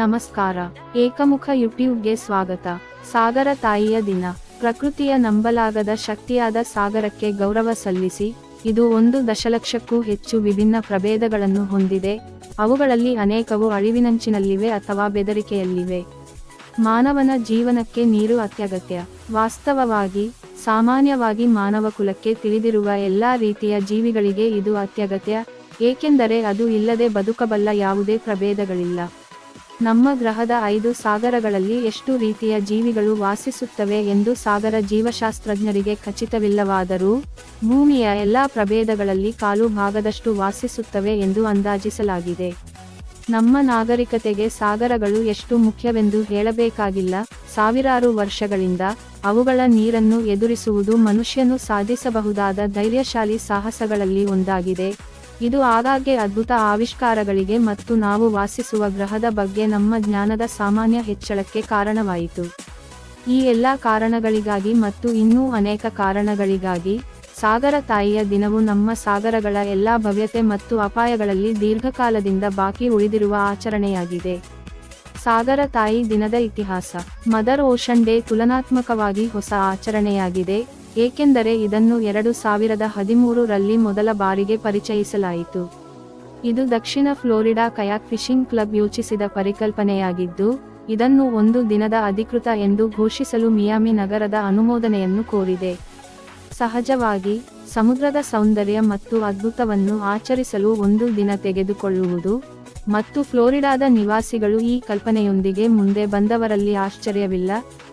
ನಮಸ್ಕಾರ. ಏಕಮುಖ ಯೂಟ್ಯೂಬ್ಗೆ ಸ್ವಾಗತ. ಸಾಗರ ತಾಯಿಯ ದಿನ. ಪ್ರಕೃತಿಯ ನಂಬಲಾಗದ ಶಕ್ತಿಯಾದ ಸಾಗರಕ್ಕೆ ಗೌರವ ಸಲ್ಲಿಸಿ, ಇದು ಒಂದು ದಶಲಕ್ಷಕ್ಕೂ ಹೆಚ್ಚು ವಿಭಿನ್ನ ಪ್ರಭೇದಗಳನ್ನು ಹೊಂದಿದೆ. ಅವುಗಳಲ್ಲಿ ಅನೇಕವು ಅಳಿವಿನಂಚಿನಲ್ಲಿವೆ ಅಥವಾ ಬೆದರಿಕೆಯಲ್ಲಿವೆ. ಮಾನವನ ಜೀವನಕ್ಕೆ ನೀರು ಅತ್ಯಗತ್ಯ. ವಾಸ್ತವವಾಗಿ, ಸಾಮಾನ್ಯವಾಗಿ ಮಾನವ ಕುಲಕ್ಕೆ ತಿಳಿದಿರುವ ಎಲ್ಲಾ ರೀತಿಯ ಜೀವಿಗಳಿಗೆ ಇದು ಅತ್ಯಗತ್ಯ, ಏಕೆಂದರೆ ಅದು ಇಲ್ಲದೆ ಬದುಕಬಲ್ಲ ಯಾವುದೇ ಪ್ರಭೇದಗಳಿಲ್ಲ. ನಮ್ಮ ಗ್ರಹದ ಐದು ಸಾಗರಗಳಲ್ಲಿ ಎಷ್ಟು ರೀತಿಯ ಜೀವಿಗಳು ವಾಸಿಸುತ್ತವೆ ಎಂದು ಸಾಗರ ಜೀವಶಾಸ್ತ್ರಜ್ಞರಿಗೆ ಖಚಿತವಿಲ್ಲವಾದರೂ, ಭೂಮಿಯ ಎಲ್ಲಾ ಪ್ರಭೇದಗಳಲ್ಲಿ ಕಾಲು ಭಾಗದಷ್ಟು ವಾಸಿಸುತ್ತವೆ ಎಂದು ಅಂದಾಜಿಸಲಾಗಿದೆ. ನಮ್ಮ ನಾಗರಿಕತೆಗೆ ಸಾಗರಗಳು ಎಷ್ಟು ಮುಖ್ಯವೆಂದು ಹೇಳಬೇಕಾಗಿಲ್ಲ. ಸಾವಿರಾರು ವರ್ಷಗಳಿಂದ ಅವುಗಳ ನೀರನ್ನು ಎದುರಿಸುವುದು ಮನುಷ್ಯನು ಸಾಧಿಸಬಹುದಾದ ಧೈರ್ಯಶಾಲಿ ಸಾಹಸಗಳಲ್ಲಿ ಒಂದಾಗಿದೆ. ಇದು ಆಗಾಗ್ಗೆ ಅದ್ಭುತ ಆವಿಷ್ಕಾರಗಳಿಗೆ ಮತ್ತು ನಾವು ವಾಸಿಸುವ ಗ್ರಹದ ಬಗ್ಗೆ ನಮ್ಮ ಜ್ಞಾನದ ಸಾಮಾನ್ಯ ಹೆಚ್ಚಳಕ್ಕೆ ಕಾರಣವಾಯಿತು. ಈ ಎಲ್ಲ ಕಾರಣಗಳಿಗಾಗಿ ಮತ್ತು ಇನ್ನೂ ಅನೇಕ ಕಾರಣಗಳಿಗಾಗಿ, ಸಾಗರ ತಾಯಿಯ ದಿನವು ನಮ್ಮ ಸಾಗರಗಳ ಎಲ್ಲಾ ಭವ್ಯತೆ ಮತ್ತು ಅಪಾಯಗಳಲ್ಲಿ ದೀರ್ಘಕಾಲದಿಂದ ಬಾಕಿ ಉಳಿದಿರುವ ಆಚರಣೆಯಾಗಿದೆ. ಸಾಗರ ತಾಯಿ ದಿನದ ಇತಿಹಾಸ, ಮದರ್ ಓಷನ್ ಡೇ ತುಲನಾತ್ಮಕವಾಗಿ ಹೊಸ ಆಚರಣೆಯಾಗಿದೆ. ಏಕೆಂದರೆ ಇದನ್ನು ಎರಡು ಸಾವಿರದ ಹದಿಮೂರು ರಲ್ಲಿ ಮೊದಲ ಬಾರಿಗೆ ಪರಿಚಯಿಸಲಾಯಿತು. ಇದು ದಕ್ಷಿಣ ಫ್ಲೋರಿಡಾ ಕಯಾಕ್ ಫಿಶಿಂಗ್ ಕ್ಲಬ್ ಯೋಚಿಸಿದ ಪರಿಕಲ್ಪನೆಯಾಗಿದ್ದು, ಇದನ್ನು ಒಂದು ದಿನದ ಅಧಿಕೃತ ಎಂದು ಘೋಷಿಸಲು ಮಿಯಾಮಿ ನಗರದ ಅನುಮೋದನೆಯನ್ನು ಕೋರಿದೆ. ಸಹಜವಾಗಿ, ಸಮುದ್ರದ ಸೌಂದರ್ಯ ಮತ್ತು ಅದ್ಭುತವನ್ನು ಆಚರಿಸಲು ಒಂದು ದಿನ ತೆಗೆದುಕೊಳ್ಳುವುದು ಮತ್ತು ಫ್ಲೋರಿಡಾದ ನಿವಾಸಿಗಳು ಈ ಕಲ್ಪನೆಯೊಂದಿಗೆ ಮುಂದೆ ಬಂದವರಲ್ಲಿ ಆಶ್ಚರ್ಯವಿಲ್ಲ.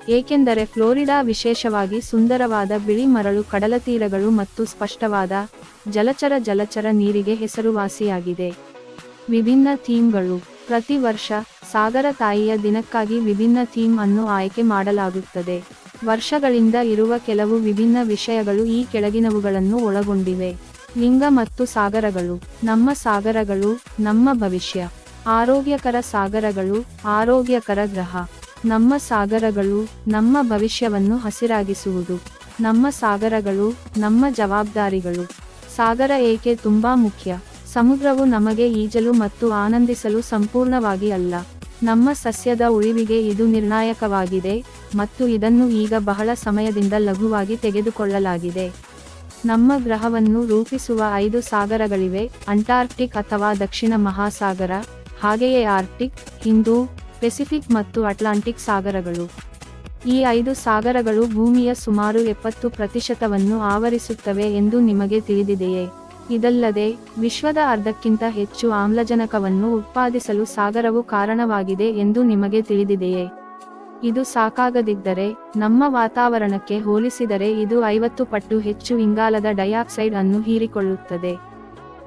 ಏಕೆಂದರೆ ಫ್ಲೋರಿಡಾ ವಿಶೇಷವಾಗಿ ಸುಂದರವಾದ ಬಿಳಿ ಮರಳು ಕಡಲತೀರಗಳು ಮತ್ತು ಸ್ಪಷ್ಟವಾದ ಜಲಚರ ಜಲಚರ ನೀರಿಗೆ ಹೆಸರುವಾಸಿಯಾಗಿದೆ. ವಿಭಿನ್ನ ಥೀಮ್ಗಳು. ಪ್ರತಿ ವರ್ಷ ಸಾಗರ ತಾಯಿಯ ದಿನಕ್ಕಾಗಿ ವಿಭಿನ್ನ ಥೀಮ್ ಅನ್ನು ಆಯ್ಕೆ ಮಾಡಲಾಗುತ್ತದೆ. ವರ್ಷಗಳಿಂದ ಇರುವ ಕೆಲವು ವಿಭಿನ್ನ ವಿಷಯಗಳು ಈ ಕೆಳಗಿನವುಗಳನ್ನು ಒಳಗೊಂಡಿವೆ. ಲಿಂಗ ಮತ್ತು ಸಾಗರಗಳು. ನಮ್ಮ ಸಾಗರಗಳು, ನಮ್ಮ ಭವಿಷ್ಯ. ಆರೋಗ್ಯಕರ ಸಾಗರಗಳು, ಆರೋಗ್ಯಕರ ಗ್ರಹ. ನಮ್ಮ ಸಾಗರಗಳು ನಮ್ಮ ಭವಿಷ್ಯವನ್ನು ಹಸಿರಾಗಿಸುವುದು. ನಮ್ಮ ಸಾಗರಗಳು ನಮ್ಮ ಜವಾಬ್ದಾರಿಗಳು. ಸಾಗರ ಏಕೆ ತುಂಬಾ ಮುಖ್ಯ? ಸಮುದ್ರವು ನಮಗೆ ಈಜಲು ಮತ್ತು ಆನಂದಿಸಲು ಸಂಪೂರ್ಣವಾಗಿ ಅಲ್ಲ. ನಮ್ಮ ಸಸ್ಯದ ಉಳಿವಿಗೆ ಇದು ನಿರ್ಣಾಯಕವಾಗಿದೆ ಮತ್ತು ಇದನ್ನು ಈಗ ಬಹಳ ಸಮಯದಿಂದ ಲಘುವಾಗಿ ತೆಗೆದುಕೊಳ್ಳಲಾಗಿದೆ. ನಮ್ಮ ಗ್ರಹವನ್ನು ರೂಪಿಸುವ ಐದು ಸಾಗರಗಳಿವೆ, ಅಂಟಾರ್ಕ್ಟಿಕ್ ಅಥವಾ ದಕ್ಷಿಣ ಮಹಾಸಾಗರ, ಹಾಗೆಯೇ ಆರ್ಕ್ಟಿಕ್, ಹಿಂದೂ ಪೆಸಿಫಿಕ್ ಮತ್ತು ಅಟ್ಲಾಂಟಿಕ್ ಸಾಗರಗಳು. ಈ ಐದು ಸಾಗರಗಳು ಭೂಮಿಯ ಸುಮಾರು ಎಪ್ಪತ್ತು ಪ್ರತಿಶತವನ್ನು ಆವರಿಸುತ್ತವೆ ಎಂದು ನಿಮಗೆ ತಿಳಿದಿದೆಯೇ? ಇದಲ್ಲದೆ, ವಿಶ್ವದ ಅರ್ಧಕ್ಕಿಂತ ಹೆಚ್ಚು ಆಮ್ಲಜನಕವನ್ನು ಉತ್ಪಾದಿಸಲು ಸಾಗರವು ಕಾರಣವಾಗಿದೆ ಎಂದು ನಿಮಗೆ ತಿಳಿದಿದೆಯೇ? ಇದು ಸಾಕಾಗದಿದ್ದರೆ, ನಮ್ಮ ವಾತಾವರಣಕ್ಕೆ ಹೋಲಿಸಿದರೆ ಇದು ಐವತ್ತು ಪಟ್ಟು ಹೆಚ್ಚು ಇಂಗಾಲದ ಡೈಆಕ್ಸೈಡ್ ಅನ್ನು ಹೀರಿಕೊಳ್ಳುತ್ತದೆ.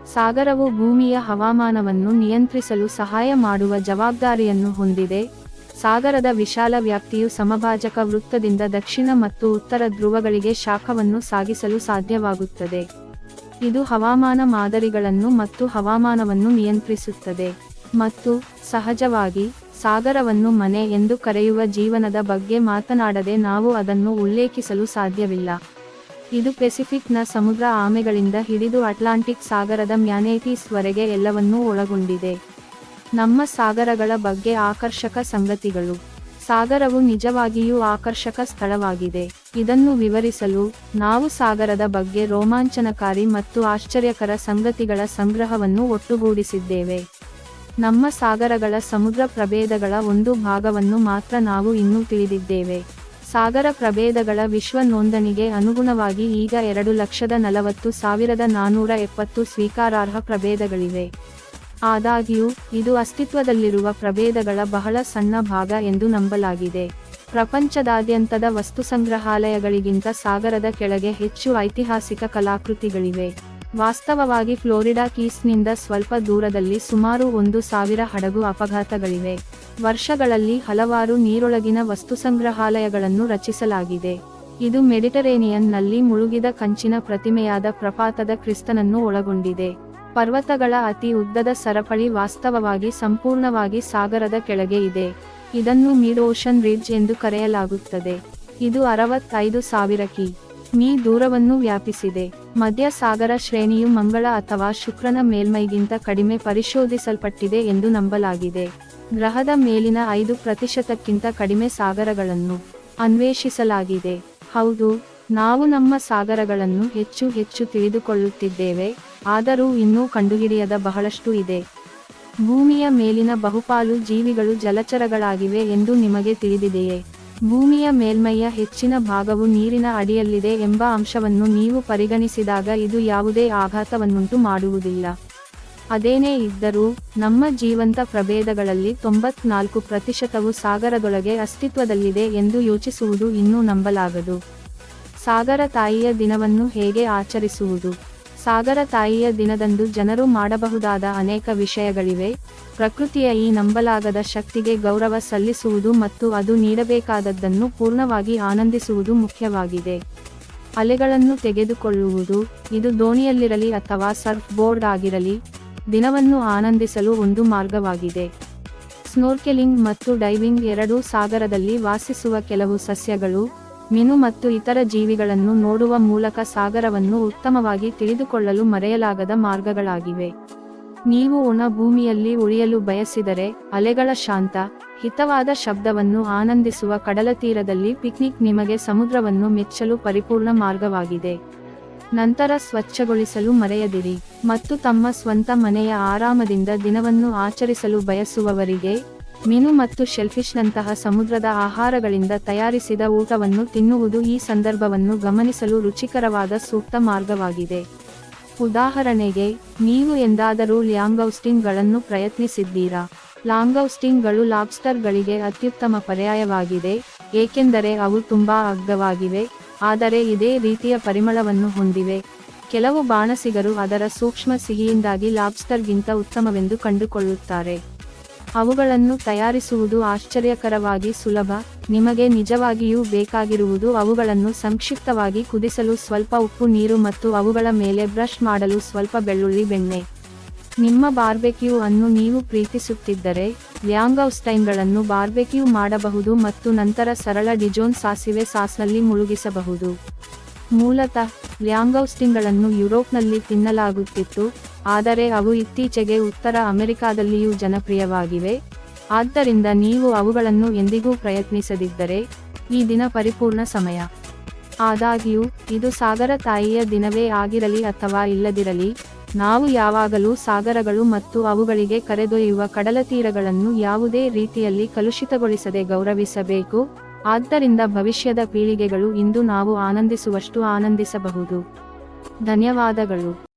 ಸಾಗರವು ಭೂಮಿಯ ಹವಾಮಾನವನ್ನು ನಿಯಂತ್ರಿಸಲು ಸಹಾಯ ಮಾಡುವ ಜವಾಬ್ದಾರಿಯನ್ನು ಹೊಂದಿದೆ. ಸಾಗರದ ವಿಶಾಲ ವ್ಯಾಪ್ತಿಯು ಸಮಭಾಜಕ ವೃತ್ತದಿಂದ ದಕ್ಷಿಣ ಮತ್ತು ಉತ್ತರ ಧ್ರುವಗಳಿಗೆ ಶಾಖವನ್ನು ಸಾಗಿಸಲು ಸಾಧ್ಯವಾಗುತ್ತದೆ. ಇದು ಹವಾಮಾನ ಮಾದರಿಗಳನ್ನು ಮತ್ತು ಹವಾಮಾನವನ್ನು ನಿಯಂತ್ರಿಸುತ್ತದೆ. ಮತ್ತು ಸಹಜವಾಗಿ, ಸಾಗರವನ್ನು ಮನೆ ಎಂದು ಕರೆಯುವ ಜೀವನದ ಬಗ್ಗೆ ಮಾತನಾಡದೆ ನಾವು ಅದನ್ನು ಉಲ್ಲೇಖಿಸಲು ಸಾಧ್ಯವಿಲ್ಲ. ಇದು ಪೆಸಿಫಿಕ್ನ ಸಮುದ್ರ ಆಮೆಗಳಿಂದ ಹಿಡಿದು ಅಟ್ಲಾಂಟಿಕ್ ಸಾಗರದ ಮ್ಯಾನೇಟೀಸ್ವರೆಗೆ ಎಲ್ಲವನ್ನೂ ಒಳಗೊಂಡಿದೆ. ನಮ್ಮ ಸಾಗರಗಳ ಬಗ್ಗೆ ಆಕರ್ಷಕ ಸಂಗತಿಗಳು. ಸಾಗರವು ನಿಜವಾಗಿಯೂ ಆಕರ್ಷಕ ಸ್ಥಳವಾಗಿದೆ. ಇದನ್ನು ವಿವರಿಸಲು ನಾವು ಸಾಗರದ ಬಗ್ಗೆ ರೋಮಾಂಚನಕಾರಿ ಮತ್ತು ಆಶ್ಚರ್ಯಕರ ಸಂಗತಿಗಳ ಸಂಗ್ರಹವನ್ನು ಒಟ್ಟುಗೂಡಿಸಿದ್ದೇವೆ. ನಮ್ಮ ಸಾಗರಗಳ ಸಮುದ್ರ ಪ್ರಭೇದಗಳ ಒಂದು ಭಾಗವನ್ನು ಮಾತ್ರ ನಾವು ಇನ್ನೂ ತಿಳಿದಿದ್ದೇವೆ. ಸಾಗರ ಪ್ರಭೇದಗಳ ವಿಶ್ವ ನೋಂದಣಿಗೆ ಅನುಗುಣವಾಗಿ ಈಗ ಎರಡು ಲಕ್ಷದ ನಲವತ್ತು ಸಾವಿರದ ನಾನೂರ ಎಪ್ಪತ್ತು ಸ್ವೀಕಾರಾರ್ಹ ಪ್ರಭೇದಗಳಿವೆ. ಆದಾಗ್ಯೂ, ಇದು ಅಸ್ತಿತ್ವದಲ್ಲಿರುವ ಪ್ರಭೇದಗಳ ಬಹಳ ಸಣ್ಣ ಭಾಗ ಎಂದು ನಂಬಲಾಗಿದೆ. ಪ್ರಪಂಚದಾದ್ಯಂತದ ವಸ್ತುಸಂಗ್ರಹಾಲಯಗಳಿಗಿಂತ ಸಾಗರದ ಕೆಳಗೆ ಹೆಚ್ಚು ಐತಿಹಾಸಿಕ ಕಲಾಕೃತಿಗಳಿವೆ. ವಾಸ್ತವವಾಗಿ ಫ್ಲೋರಿಡಾ ಕೀಸ್ನಿಂದ ಸ್ವಲ್ಪ ದೂರದಲ್ಲಿ ಸುಮಾರು ಒಂದು ಸಾವಿರ ಹಡಗು ಅಪಘಾತಗಳಿವೆ. ವರ್ಷಗಳಲ್ಲಿ ಹಲವಾರು ನೀರೊಳಗಿನ ವಸ್ತುಸಂಗ್ರಹಾಲಯಗಳನ್ನು ರಚಿಸಲಾಗಿದೆ. ಇದು ಮೆಡಿಟರೇನಿಯನ್ನಲ್ಲಿ ಮುಳುಗಿದ ಕಂಚಿನ ಪ್ರತಿಮೆಯಾದ ಪ್ರಪಾತದ ಕ್ರಿಸ್ತನನ್ನು ಒಳಗೊಂಡಿದೆ. ಪರ್ವತಗಳ ಅತಿ ಉದ್ದದ ಸರಪಳಿ ವಾಸ್ತವವಾಗಿ ಸಂಪೂರ್ಣವಾಗಿ ಸಾಗರದ ಕೆಳಗೆ ಇದೆ. ಇದನ್ನು ಮಿಡ್ ಓಷನ್ ರಿಡ್ಜ್ ಎಂದು ಕರೆಯಲಾಗುತ್ತದೆ. ಇದು ಅರವತ್ತೈದು ಸಾವಿರ ಕಿ. ಮೀ ದೂರವನ್ನು ವ್ಯಾಪಿಸಿದೆ. ಮಧ್ಯ ಸಾಗರ ಶ್ರೇಣಿಯು ಮಂಗಳ ಅಥವಾ ಶುಕ್ರನ ಮೇಲ್ಮೈಗಿಂತ ಕಡಿಮೆ ಪರಿಶೋಧಿಸಲ್ಪಟ್ಟಿದೆ ಎಂದು ನಂಬಲಾಗಿದೆ. ಗ್ರಹದ ಮೇಲಿನ ಐದು ಪ್ರತಿಶತಕ್ಕಿಂತ ಕಡಿಮೆ ಸಾಗರಗಳನ್ನು ಅನ್ವೇಷಿಸಲಾಗಿದೆ. ಹೌದು, ನಾವು ನಮ್ಮ ಸಾಗರಗಳನ್ನು ಹೆಚ್ಚು ಹೆಚ್ಚು ತಿಳಿದುಕೊಳ್ಳುತ್ತಿದ್ದೇವೆ, ಆದರೂ ಇನ್ನೂ ಕಂಡುಹಿಡಿಯದ ಬಹಳಷ್ಟು ಇದೆ. ಭೂಮಿಯ ಮೇಲಿನ ಬಹುಪಾಲು ಜೀವಿಗಳು ಜಲಚರಗಳಾಗಿವೆ ಎಂದು ನಿಮಗೆ ತಿಳಿದಿದೆಯೇ? ಭೂಮಿಯ ಮೇಲ್ಮೈಯ ಹೆಚ್ಚಿನ ಭಾಗವು ನೀರಿನ ಅಡಿಯಲ್ಲಿದೆ ಎಂಬ ಅಂಶವನ್ನು ನೀವು ಪರಿಗಣಿಸಿದಾಗ ಇದು ಯಾವುದೇ ಆಘಾತವನ್ನುಂಟು ಮಾಡುವುದಿಲ್ಲ. ಅದೇನೇ ಇದ್ದರೂ, ನಮ್ಮ ಜೀವಂತ ಪ್ರಭೇದಗಳಲ್ಲಿ ತೊಂಬತ್ನಾಲ್ಕು ಪ್ರತಿಶತವು ಸಾಗರದೊಳಗೆ ಅಸ್ತಿತ್ವದಲ್ಲಿದೆ ಎಂದು ಯೋಚಿಸುವುದು ಇನ್ನೂ ನಂಬಲಾಗದು. ಸಾಗರ ತಾಯಿಯ ದಿನವನ್ನು ಹೇಗೆ ಆಚರಿಸುವುದು? ಸಾಗರ ತಾಯಿಯ ದಿನದಂದು ಜನರು ಮಾಡಬಹುದಾದ ಅನೇಕ ವಿಷಯಗಳಿವೆ. ಪ್ರಕೃತಿಯ ಈ ನಂಬಲಾಗದ ಶಕ್ತಿಗೆ ಗೌರವ ಸಲ್ಲಿಸುವುದು ಮತ್ತು ಅದು ನೀಡಬೇಕಾದದ್ದನ್ನು ಪೂರ್ಣವಾಗಿ ಆನಂದಿಸುವುದು ಮುಖ್ಯವಾಗಿದೆ. ಅಲೆಗಳನ್ನು ತೆಗೆದುಕೊಳ್ಳುವುದು, ಇದು ದೋಣಿಯಲ್ಲಿರಲಿ ಅಥವಾ ಸರ್ಫ್ ಬೋರ್ಡ್ ಆಗಿರಲಿ ದಿನವನ್ನು ಆನಂದಿಸಲು ಒಂದು ಮಾರ್ಗವಾಗಿದೆ. ಸ್ನೋರ್ಕೆಲಿಂಗ್ ಮತ್ತು ಡೈವಿಂಗ್ ಎರಡೂ ಸಾಗರದಲ್ಲಿ ವಾಸಿಸುವ ಕೆಲವು ಸಸ್ಯಗಳು, ಮೀನು ಮತ್ತು ಇತರ ಜೀವಿಗಳನ್ನು ನೋಡುವ ಮೂಲಕ ಸಾಗರವನ್ನು ಉತ್ತಮವಾಗಿ ತಿಳಿದುಕೊಳ್ಳಲು ಮರೆಯಲಾಗದ ಮಾರ್ಗಗಳಾಗಿವೆ. ನೀವು ಒಣ ಭೂಮಿಯಲ್ಲಿ ಉಳಿಯಲು ಬಯಸಿದರೆ, ಅಲೆಗಳ ಶಾಂತ, ಹಿತವಾದ ಶಬ್ದವನ್ನು ಆನಂದಿಸುವ ಕಡಲತೀರದಲ್ಲಿ ಪಿಕ್ನಿಕ್ ನಿಮಗೆ ಸಮುದ್ರವನ್ನು ಮೆಚ್ಚಲು ಪರಿಪೂರ್ಣ ಮಾರ್ಗವಾಗಿದೆ. ನಂತರ ಸ್ವಚ್ಛಗೊಳಿಸಲು ಮರೆಯದಿರಿ ಮತ್ತು ತಮ್ಮ ಸ್ವಂತ ಮನೆಯ ಆರಾಮದಿಂದ ದಿನವನ್ನು ಆಚರಿಸಲು ಬಯಸುವವರಿಗೆ, ಮೀನು ಮತ್ತು ಶೆಲ್ಫಿಶ್ನಂತಹ ಸಮುದ್ರದ ಆಹಾರಗಳಿಂದ ತಯಾರಿಸಿದ ಊಟವನ್ನು ತಿನ್ನುವುದು ಈ ಸಂದರ್ಭವನ್ನು ಗಮನಿಸಲು ರುಚಿಕರವಾದ ಸೂಕ್ತ ಮಾರ್ಗವಾಗಿದೆ. ಉದಾಹರಣೆಗೆ, ನೀವು ಎಂದಾದರೂ ಲ್ಯಾಂಗೌಸ್ಟಿಂಗ್ಗಳನ್ನು ಪ್ರಯತ್ನಿಸಿದ್ದೀರಾ? ಲಾಂಗೌಸ್ಟಿಂಗ್ಗಳು ಲಾಬ್ಸ್ಟರ್ಗಳಿಗೆ ಅತ್ಯುತ್ತಮ ಪರ್ಯಾಯವಾಗಿದೆ, ಏಕೆಂದರೆ ಅವು ತುಂಬಾ ಅಗ್ಗವಾಗಿವೆ. ಆದರೆ ಇದೇ ರೀತಿಯ ಪರಿಮಳವನ್ನು ಹೊಂದಿವೆ. ಕೆಲವು ಬಾಣಸಿಗರು ಅದರ ಸೂಕ್ಷ್ಮ ಸಿಹಿಯಿಂದಾಗಿ ಲಾಬ್ಸ್ಟರ್ಗಿಂತ ಉತ್ತಮವೆಂದು ಕಂಡುಕೊಳ್ಳುತ್ತಾರೆ. ಅವುಗಳನ್ನು ತಯಾರಿಸುವುದು ಆಶ್ಚರ್ಯಕರವಾಗಿ ಸುಲಭ, ನಿಮಗೆ ನಿಜವಾಗಿಯೂ ಬೇಕಾಗಿರುವುದು ಅವುಗಳನ್ನು ಸಂಕ್ಷಿಪ್ತವಾಗಿ ಕುದಿಸಲು ಸ್ವಲ್ಪ ಉಪ್ಪು, ನೀರು ಮತ್ತು ಅವುಗಳ ಮೇಲೆ ಬ್ರಷ್ ಮಾಡಲು ಸ್ವಲ್ಪ ಬೆಳ್ಳುಳ್ಳಿ, ಬೆಣ್ಣೆ. ನಿಮ್ಮ ಬಾರ್ಬೆಕ್ಯೂ ಅನ್ನು ನೀವು ಪ್ರೀತಿಸುತ್ತಿದ್ದರೆ, ಲ್ಯಾಂಗೌಸ್ಟೈನ್ಗಳನ್ನು ಬಾರ್ಬೆಕ್ಯೂ ಮಾಡಬಹುದು ಮತ್ತು ನಂತರ ಸರಳ ಡಿಜೋನ್ ಸಾಸಿವೆ ಸಾಸ್ನಲ್ಲಿ ಮುಳುಗಿಸಬಹುದು. ಮೂಲತಃ, ಲ್ಯಾಂಗೌಸ್ಟಿನ್ಗಳನ್ನು ಯುರೋಪ್ನಲ್ಲಿ ತಿನ್ನಲಾಗುತ್ತಿತ್ತು, ಆದರೆ ಅವು ಇತ್ತೀಚೆಗೆ ಉತ್ತರ ಅಮೆರಿಕಾದಲ್ಲಿಯೂ ಜನಪ್ರಿಯವಾಗಿವೆ. ಆದ್ದರಿಂದ ನೀವು ಅವುಗಳನ್ನು ಎಂದಿಗೂ ಪ್ರಯತ್ನಿಸದಿದ್ದರೆ, ಈ ದಿನ ಪರಿಪೂರ್ಣ ಸಮಯ. ಆದಾಗ್ಯೂ, ಇದು ಸಾಗರ ತಾಯಿಯ ದಿನವೇ ಆಗಿರಲಿ ಅಥವಾ ಇಲ್ಲದಿರಲಿ ನಾವು ಯಾವಾಗಲೂ ಸಾಗರಗಳು ಮತ್ತು ಅವುಗಳಿಗೆ ಕರೆದೊಯ್ಯುವ ಕಡಲತೀರಗಳನ್ನು ಯಾವುದೇ ರೀತಿಯಲ್ಲಿ ಕಲುಷಿತಗೊಳಿಸದೆ ಗೌರವಿಸಬೇಕು. ಆದ್ದರಿಂದ ಭವಿಷ್ಯದ ಪೀಳಿಗೆಗಳು ಇಂದು ನಾವು ಆನಂದಿಸುವಷ್ಟು ಆನಂದಿಸಬಹುದು. ಧನ್ಯವಾದಗಳು.